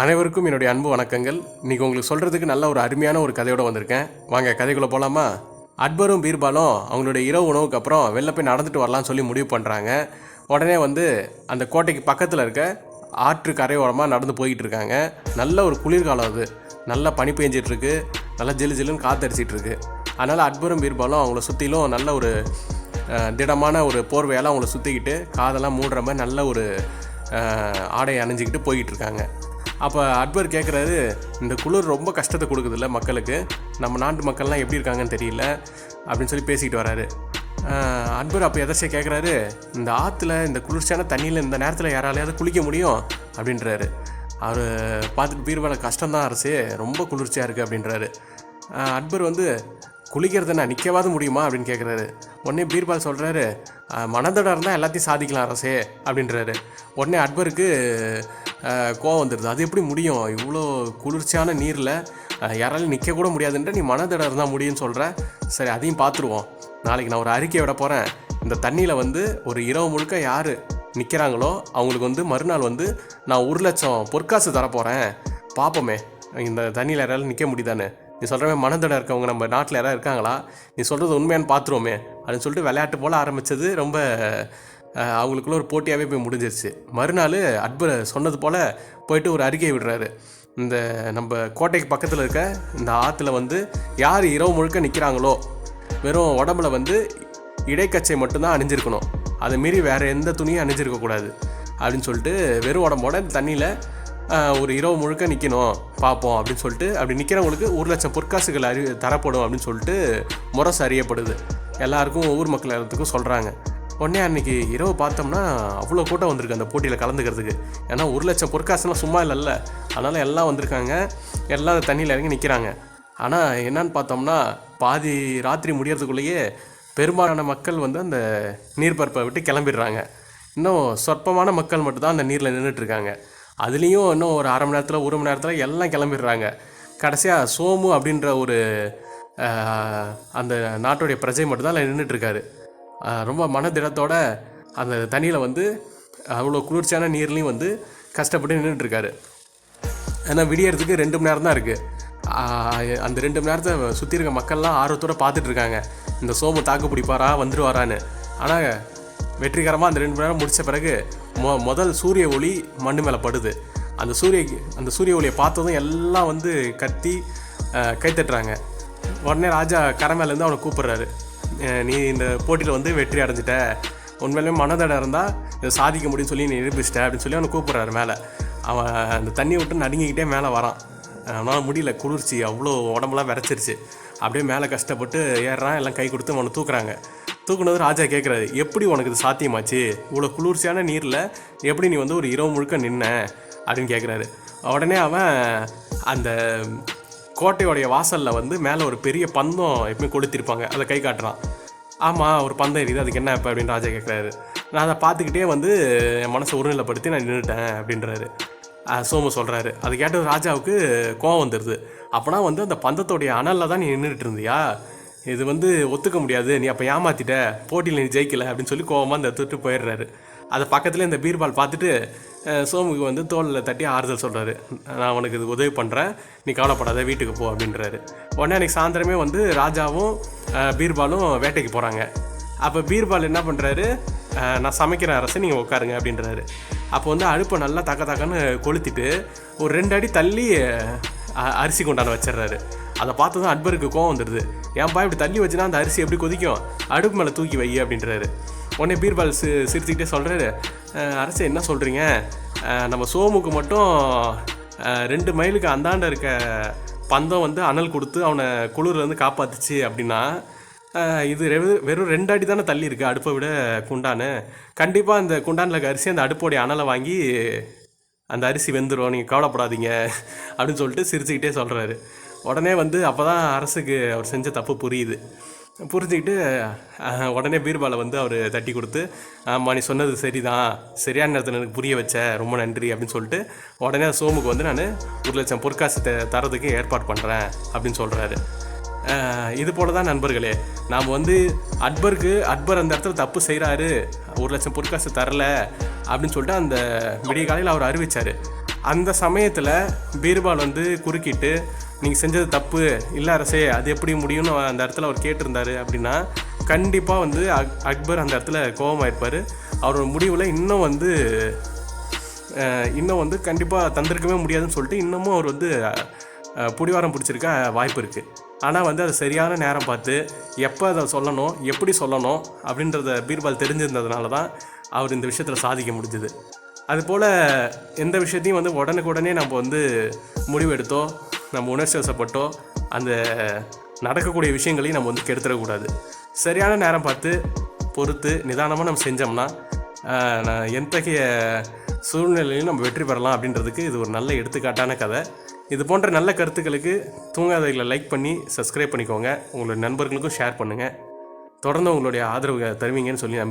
அனைவருக்கும் என்னுடைய அன்பு வணக்கங்கள். இன்றைக்கி உங்களுக்கு சொல்கிறதுக்கு நல்ல ஒரு அருமையான ஒரு கதையோடு வந்திருக்கேன். வாங்க கதைக்குள்ளே போகலாமா அக்பரும் பீர்பாலும் அவங்களுடைய இரவு உணவுக்கு அப்புறம் வெளில போய் நடந்துட்டு வரலாம்னு சொல்லி முடிவு பண்ணுறாங்க உடனே வந்து அந்த கோட்டைக்கு பக்கத்தில் இருக்க ஆற்று கரையோரமாக நடந்து போய்கிட்டு இருக்காங்க. நல்ல ஒரு குளிர்காலம் அது. நல்லா பனி பெஞ்சிட்ருக்கு நல்லா ஜிலு ஜிலுன்னு காத்தடிச்சிட்டு இருக்கு. அதனால் அக்பரும் பீர்பாலும் அவங்கள சுற்றிலும் நல்ல ஒரு திடமான ஒரு போர்வையெல்லாம் அவங்கள சுற்றிக்கிட்டு காதெல்லாம் மூடுற மாதிரி நல்ல ஒரு ஆடையை அணிஞ்சிக்கிட்டு போய்கிட்டு இருக்காங்க. அப்போ அக்பர் கேட்குறாரு இந்த குளிர் ரொம்ப கஷ்டத்தை கொடுக்குதுல்ல மக்களுக்கு. நம்ம நாட்டு மக்கள்லாம் எப்படி இருக்காங்கன்னு தெரியல அப்படின்னு சொல்லி பேசிக்கிட்டு வராரு. அட்பர் அப்போ எதர்ச்சியாக கேட்குறாரு இந்த ஆற்றுல இந்த குளிர்ச்சியான தண்ணியில் இந்த நேரத்தில் யாராலையாவது குளிக்க முடியும் அப்படின்றாரு. அவர் பார்த்துட்டு பீர்பால கஷ்டம்தான் அரசு ரொம்ப குளிர்ச்சியாக இருக்குது அப்படின்றாரு. அட்பர் அக்பர் வந்து குளிக்கிறது நான் நிற்கவாது முடியுமா அப்படின்னு கேட்குறாரு உடனே பீர்பால் சொல்கிறாரு மனதடம் இருந்தால் எல்லாத்தையும் சாதிக்கலாம் அரசே அப்படின்றாரு. உடனே அக்பருக்கு கோவம் வந்துடுது அது எப்படி முடியும்? இவ்வளோ குளிர்ச்சியான நீரில் யாராலையும் நிற்க கூட முடியாதுன்ற நீ மனதடம் இருந்தால் முடியும்னு சொல்கிற சரி அதையும் பார்த்துருவோம் நாளைக்கு நான் ஒரு அறிக்கை விட போகிறேன் இந்த தண்ணியில் வந்து ஒரு இரவு முழுக்க யார் நிற்கிறாங்களோ அவங்களுக்கு வந்து மறுநாள் வந்து நான் ஒரு லட்சம் பொற்காசு தரப்போகிறேன் பார்ப்போமே இந்த தண்ணியில் யாராலும் நிற்க முடியுதானே நீ சொல்கிறமே மனதடம் இருக்கவங்க நம்ம நாட்டில் யாராவது இருக்காங்களா? நீ சொல்கிறது உண்மையானு பார்த்துருவோமே அப்படின்னு சொல்லிட்டு விளையாட்டு போல் ஆரம்பித்தது ரொம்ப அவங்களுக்குள்ள ஒரு போட்டியாகவே போய் முடிஞ்சிருச்சு. மறுநாள் அக்பர் சொன்னது போல் போயிட்டு ஒரு அறிக்கையை விடுறாரு. இந்த நம்ம கோட்டைக்கு பக்கத்தில் இருக்க இந்த ஆற்றுல வந்து யார் இரவு முழுக்க நிற்கிறாங்களோ வெறும் உடம்புல வந்து இடைக்கச்சை மட்டும்தான் அணிஞ்சிருக்கணும். அதை மீறி வேறு எந்த துணியும் அணிஞ்சிருக்கக்கூடாது அப்படின்னு சொல்லிட்டு வெறும் உடம்போட இந்த தண்ணியில் ஒரு இரவு முழுக்க நிற்கணும் பார்ப்போம் அப்படின்னு சொல்லிட்டு அப்படி நிற்கிறவங்களுக்கு ஒரு லட்சம் பொற்காசுகள் அறி தரப்படும் அப்படின்னு சொல்லிட்டு முரசு அறியப்படுது. எல்லாருக்கும் ஊர் மக்கள் எல்லாத்துக்கும் சொல்கிறாங்க உடனே அன்னைக்கு இரவு பார்த்தோம்னா அவ்வளோ கூட்டம் வந்திருக்கு அந்த போட்டியில் கலந்துக்கிறதுக்கு. ஏன்னா ஒரு லட்சம் பொற்காசுலாம் சும்மா இல்லைல்ல. அதனால் எல்லாம் வந்திருக்காங்க. எல்லாம் தண்ணியில் இறங்கி நிற்கிறாங்க ஆனால் என்னன்னு பார்த்தோம்னா பாதி ராத்திரி முடியறதுக்குள்ளேயே பெரும்பாலான மக்கள் வந்து அந்த நீர்பரப்பை விட்டு கிளம்பிடுறாங்க. இன்னும் சொற்பமான மக்கள் மட்டும்தான் அந்த நீரில் நின்றுட்டு இருக்காங்க அதுலேயும் இன்னும் ஒரு அரை மணி நேரத்தில் ஒரு மணி நேரத்தில் எல்லாம் கிளம்பிடுறாங்க. கடைசியாக சோமு அப்படின்ற ஒரு அந்த நாட்டுடைய பிரஜை மட்டும்தான் அதில் ரொம்ப மனதிடத்தோட அந்த தண்ணியில் வந்து அவ்வளோ குளிர்ச்சியான நீர்லேயும் வந்து கஷ்டப்பட்டு நின்றுட்டுருக்காரு ஏன்னா விடியறதுக்கு ரெண்டு மணி நேரம் தான் இருக்குது அந்த ரெண்டு மணி நேரத்தை சுற்றி இருக்க மக்கள்லாம் ஆர்வத்தோட பார்த்துட்ருக்காங்க இந்த சோமு தாக்கு பிடிப்பாரா வந்துடுவாரான்னு ஆனால் வெற்றிகரமாக அந்த ரெண்டு மணி நேரம் முடித்த பிறகு மொ முதல் சூரிய ஒளி மண்ணு மேலே படுது. அந்த சூரிய அந்த சூரிய ஒளியை பார்த்ததும் எல்லாம் வந்து கத்தி கைத்தட்டுறாங்க. கை தட்டுறாங்க உடனே ராஜா கரை மேலேருந்து அவனை கூப்பிட்றாரு. நீ இந்த போட்டியில் வந்து வெற்றி அடைஞ்சிட்ட. உண்மையிலேயே மனதடம் இருந்தால் இதை சாதிக்க முடியும்னு சொல்லி நீ நிரூபிச்சிட்ட அப்படின்னு சொல்லி அவனை கூப்பிட்றாரு மேலே. அவன் அந்த தண்ணியை விட்டு நடுங்கிக்கிட்டே மேலே வரான். அவனால் முடியல குளிர்ச்சி அவ்வளோ உடம்புலாம் விரைச்சிருச்சு. அப்படியே மேலே கஷ்டப்பட்டு ஏறுறான் எல்லாம் கை கொடுத்து அவனை தூக்குறாங்க. தூக்குனது ராஜா கேட்குறாரு எப்படி உனக்கு இது சாத்தியமாச்சு? இவ்வளோ குளிர்ச்சியான நீரில் எப்படி நீ வந்து ஒரு இரவு முழுக்க நின்ன? அப்படின்னு கேட்குறாரு உடனே அவன் அந்த கோட்டையோடைய வாசலில் வந்து மேலே ஒரு பெரிய பந்தம் எப்பவுமே கொளுத்திருப்பாங்க அதை கை காட்டுறான். ஆமாம் ஒரு பந்தம் எரியுது அதுக்கு என்ன இப்போ? அப்படின்னு ராஜா கேட்குறாரு நான் அதை பார்த்துக்கிட்டே வந்து என் மனசை ஒருநிலைப்படுத்தி நான் நின்றுட்டேன் அப்படின்றாரு. சோமு சொல்கிறாரு அது கேட்டது ராஜாவுக்கு கோவம் வந்துடுது அப்போனா வந்து அந்த பந்தத்தோடைய அனலில் தான் நீ நின்றுட்டு இருந்தியா? இது வந்து ஒத்துக்க முடியாது. நீ அப்போ ஏமாத்திட்ட. போட்டியில் நீ ஜெயிக்கல அப்படின்னு சொல்லி கோவமாக அந்த தொட்டு போயிடுறாரு. அதை பக்கத்தில் இந்த பீர்பால் பார்த்துட்டு சோமுக்கு வந்து தோளில் தட்டி ஆறுதல் சொல்கிறாரு நான் உனக்கு இது உதவி பண்ணுறேன் நீ கவலைப்படாத வீட்டுக்கு போ அப்படின்றாரு. உடனே அன்றைக்கி சாயந்தரமே வந்து ராஜாவும் பீர்பாலும் வேட்டைக்கு போகிறாங்க அப்போ பீர்பால் என்ன பண்ணுறாரு நான் சமைக்கிற அரசு நீங்கள் உட்காருங்க அப்படின்றாரு. அப்போ வந்து அடுப்பை நல்லா தக்க தக்கன்னு கொளுத்திட்டு ஒரு ரெண்டு அடி தள்ளி அரிசி கொண்டாட வச்சிடுறாரு. அதை பார்த்து தான் அக்பருக்கு கோவம் வந்துடுது. ஏன்பா இப்படி தள்ளி வச்சுனா அந்த அரிசி எப்படி கொதிக்கும்? அடுப்பு மேலே தூக்கி வை அப்படின்றாரு. உடனே பீர்பால் சி சிரிச்சுக்கிட்டே சொல்கிறாரு அரசு என்ன சொல்கிறீங்க நம்ம சோமுக்கு மட்டும் ரெண்டு மைலுக்கு அந்தாண்ட இருக்க பந்தம் வந்து அனல் கொடுத்து அவனை குளிர்லேருந்து காப்பாத்துச்சு அப்படின்னா இது வெறும் ரெண்டு அடி தானே தள்ளி இருக்குது அடுப்பை விட குண்டானு. கண்டிப்பாக அந்த குண்டானில் இருக்க அரிசி அந்த அடுப்போடைய அனலை வாங்கி அந்த அரிசி வெந்துடும் நீங்கள் கவலைப்படாதீங்க அப்படின்னு சொல்லிட்டு சிரிச்சுக்கிட்டே சொல்கிறாரு உடனே வந்து அப்போ தான் அரசுக்கு அவர் செஞ்ச தப்பு புரியுது. புரிஞ்சுக்கிட்டு உடனே பீர்பாலை வந்து அவர் தட்டி கொடுத்து ஆமாம் நீ சொன்னது சரிதான். சரியான நேரத்தில் எனக்கு புரிய வச்ச. ரொம்ப நன்றி அப்படின்னு சொல்லிட்டு உடனே சோமுக்கு வந்து நான் ஒரு லட்சம் பொற்காசு தரதுக்கு ஏற்பாடு பண்ணுறேன் அப்படின்னு சொல்கிறாரு இது போல தான் நண்பர்களே நாம் வந்து அக்பருக்கு அக்பர் அந்த இடத்துல தப்பு செய்கிறாரு ஒரு லட்சம் பொற்காசு தரல அப்படின்னு சொல்லிட்டு அந்த விடிய காலையில் அவர் அறிவிச்சார். அந்த சமயத்தில் பீர்பால் வந்து குறுக்கிட்டு நீங்கள் செஞ்சது தப்பு இல்லை அரசே அது எப்படி முடியும்னு அந்த இடத்துல அவர் கேட்டிருந்தாரு அப்படின்னா கண்டிப்பாக வந்து அக் அக்பர் அந்த இடத்துல கோபமாயிருப்பார். அவரோட முடிவில் இன்னும் வந்து இன்னும் வந்து கண்டிப்பாக தந்திருக்கவே முடியாதுன்னு சொல்லிட்டு இன்னமும் அவர் வந்து பிடிவாரம் பிடிச்சிருக்க வாய்ப்பு இருக்குது ஆனால் வந்து அது சரியான நேரம் பார்த்து எப்போ அதை சொல்லணும் எப்படி சொல்லணும் அப்படின்றத பீர்பால் தெரிஞ்சிருந்ததுனால தான் அவர் இந்த விஷயத்தில் சாதிக்க முடிஞ்சுது. அதுபோல் எந்த விஷயத்தையும் வந்து உடனுக்குடனே நம்ம வந்து முடிவெடுத்தோ நம்ம உணர்ச்சி வசப்பட்டோ அந்த நடக்கக்கூடிய விஷயங்களையும் நம்ம வந்து கெடுத்துடக்கூடாது. சரியான நேரம் பார்த்து பொறுத்து நிதானமாக நம்ம செஞ்சோம்னா நான் எத்தகைய சூழ்நிலையிலும் நம்ம வெற்றி பெறலாம் அப்படின்றதுக்கு இது ஒரு நல்ல எடுத்துக்காட்டான கதை. இது போன்ற நல்ல கருத்துக்களுக்கு தூங்காதைகளை லைக் பண்ணி சப்ஸ்கிரைப் பண்ணிக்கோங்க. உங்களுடைய நண்பர்களுக்கும் ஷேர் பண்ணுங்கள் தொடர்ந்து உங்களுடைய ஆதரவு தருவீங்கன்னு சொல்லி நம்பி